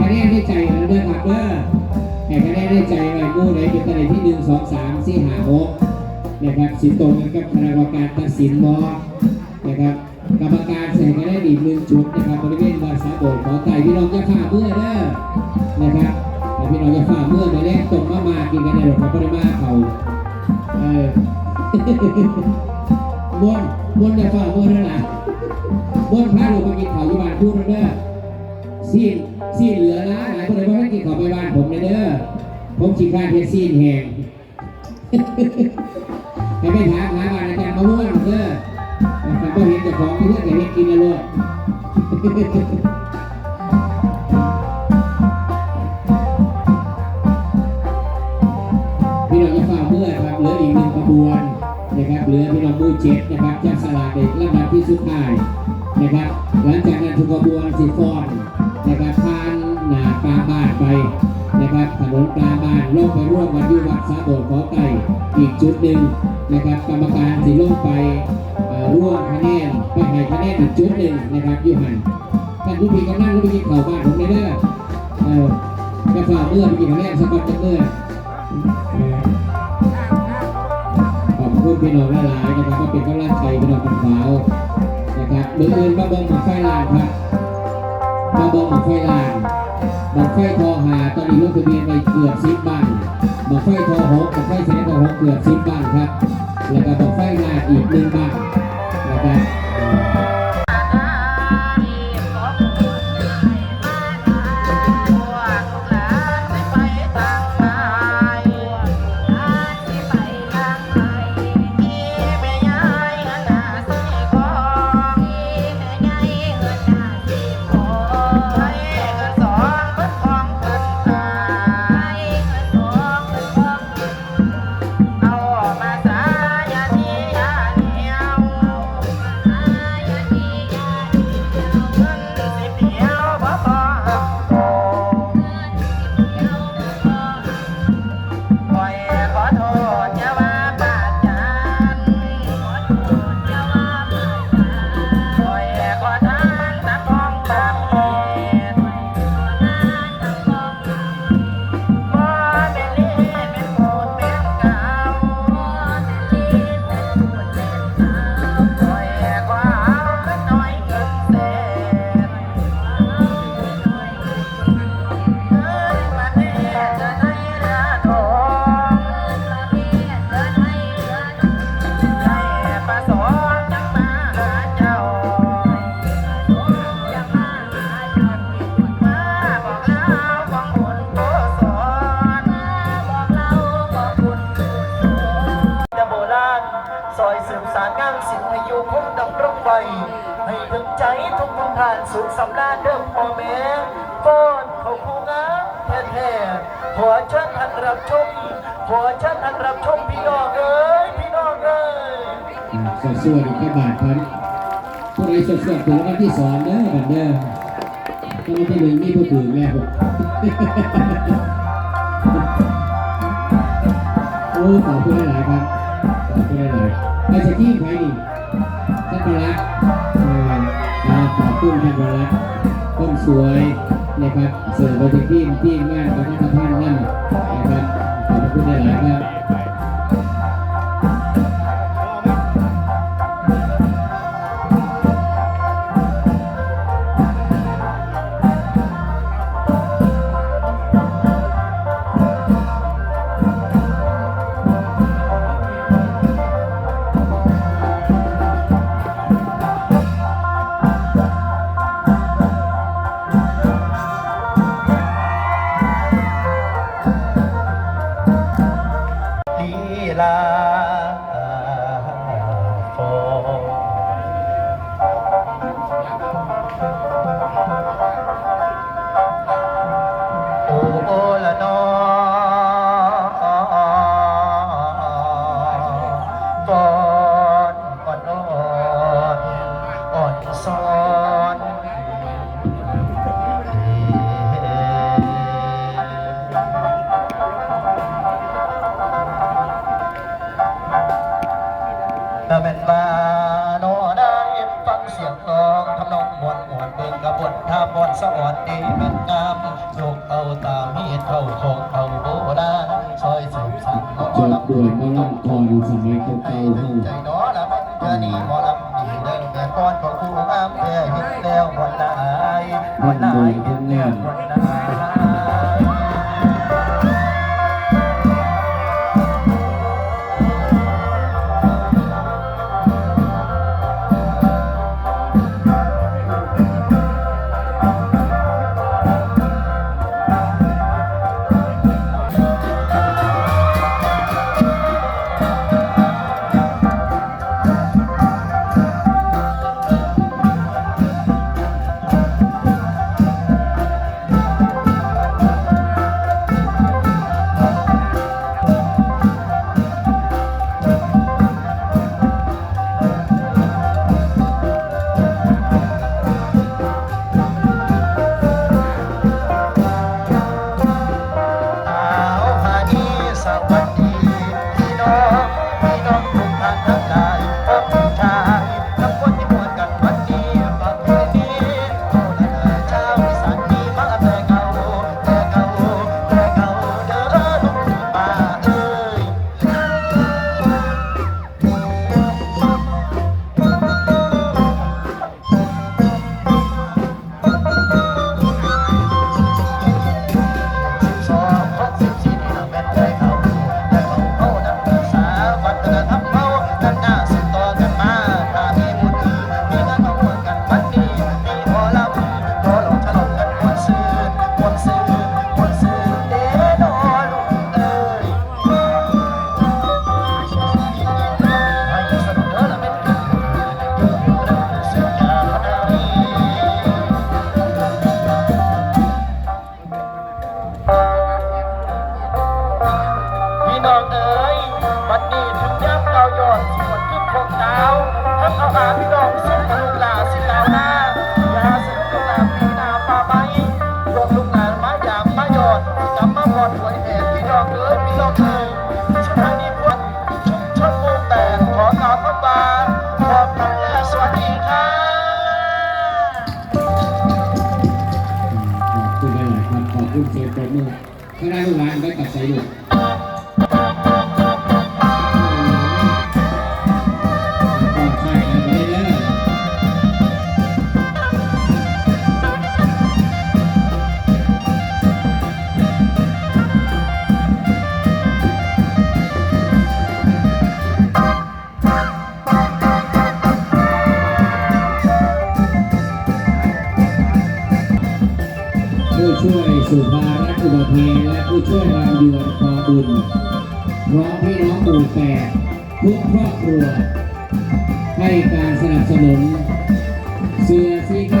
คะแนนได้ใจกันเด้อครับเด้อให้คะแนนได้ใจไว้หมู่ไหนเป็นคะแนนที่หนึ่งสองสามสี่ห้าหกนะครับสิตรงกันกับคณะกรรมการตัดสินบอนะครับกรรมการใส่คะแนนอีกหนึ่งชุดนะครับบริเวณบาสาโบดขอไก่พี่น้องจะฝ่าเมื่อเด้อนะครับพี่น้องจะฝ่าเมื่อมาแรกตรงมามากินกันในรถของปริมาเขาเออมวนมวนจะฝ่าเมื่อนั่นแหละมวนพาลูกมากินข้าวอยู่บ้านพูดเด้อซีน ซีนเหลือนะหลายคนเลยว่าให้กินขอไปบ้านผมเลยเด้อผมฉีกขาดเป็นซีนแห้งให้ไปถามหาบ้านอาจารย์มาม่วนเด้อแต่ก็เห็นแต่ของที่เพื่อนแต่เห็นกินแล้วพี่น้องจะฝ่าเมื่อครับเหลืออีกหนึ่งขบวนนะครับเหลือพี่น้องมือเจ็ดนะครับจะสลากเด็กลำดับที่สุดท้ายนะครับหลังจากนั้นทุกขบวนสิฟอน ไปนะครับถนนปลาบ้านลงไปร่วมกันที่วัดสาโบดขอไก่อีกจุดหนึ่งนะครับกรรมการสิลงไปอ่อร่วมคะแนนไปให้คะแนนอีกจุดหนึ่งนะครับอยูหันท่านผู้มีกำนันผู้มีเข่าบ้านผมเลยเด้อเออจะฝ่าเมื่อไปกินคะแนนสะกอตจะเมื่อขอบคุณพี่น้องหลายๆนะครับก็เป็นกำลังใจพี่น้องคนขาวนะครับมืออื่นมาบิ่งหมอกไฟลานครับมาบิ่งหมอกไฟลาน หมอกไฟทอหาตอนนี้ลงทะเบียนไปเกือบสิบบ้านหมอกไฟทอหกหมอกไฟแสนทอหกเกือบสิบบ้านครับ แล้วก็หมอกไฟลาอีกหนึ่งบ้านนะครับาณซอยสืบสารงานศิลป์ให้อยู่คงดำรงไว้ให้ถึงใจทุกคนผ่านสุขสำราญเดิมพ่อแม่ฟ้อนเขาคู่งามแท้ๆหัวเชิญท่านรับชมหัวเชิญท่านรับชมพี่น้องเอ้ยพี่น้องเอ้ยสวดสวดอีกแค่บาทครับพวกนี้สวดสวดถึงวันที่สองเด้อบัดเด้อก็ไม่ใช่หนึ่งนี่ผู้ถือแล้วโอ้ขอบคุณหลายครับ ที่ใครนี่ท่านประลักษณ์เอ่ออ่าขอบคุณท่านประลักต้นสวยนะครับเสิร์ฟไปถึงที่ที่งานของท่านท่านนั่น สวัสดีเป็นงามลูกเอาตามีเท่าของเอาโบราณซอยสืบสานหมอจบลำด้วยมาลำก่อนสมัยเก่าๆเฮาใจน้อละมันจะนี่หมอลำดีเด้งแต่ก้อนของผู้งามแค่เห็นแล้ววันนายวันนายเห็นแล้ว องเอ๋ยพี่น้องเอยสถานีพุทธชุมชนหมู่แปดขอกราบพระบาทขอบคุณและสวัสดีค่ะขอบคุณหลายครับขอบคุณเสียงปรบมือข้างหน้ลูกหลานก็ตัดสายอยู่ก็ สุภารัตน์อุบเพและผู้ช่วยรำยวนคอบุญพร้อมพี่น้องหมู่แปดทุกครอบครัว ให้การสนับสนุน เสื้อสีก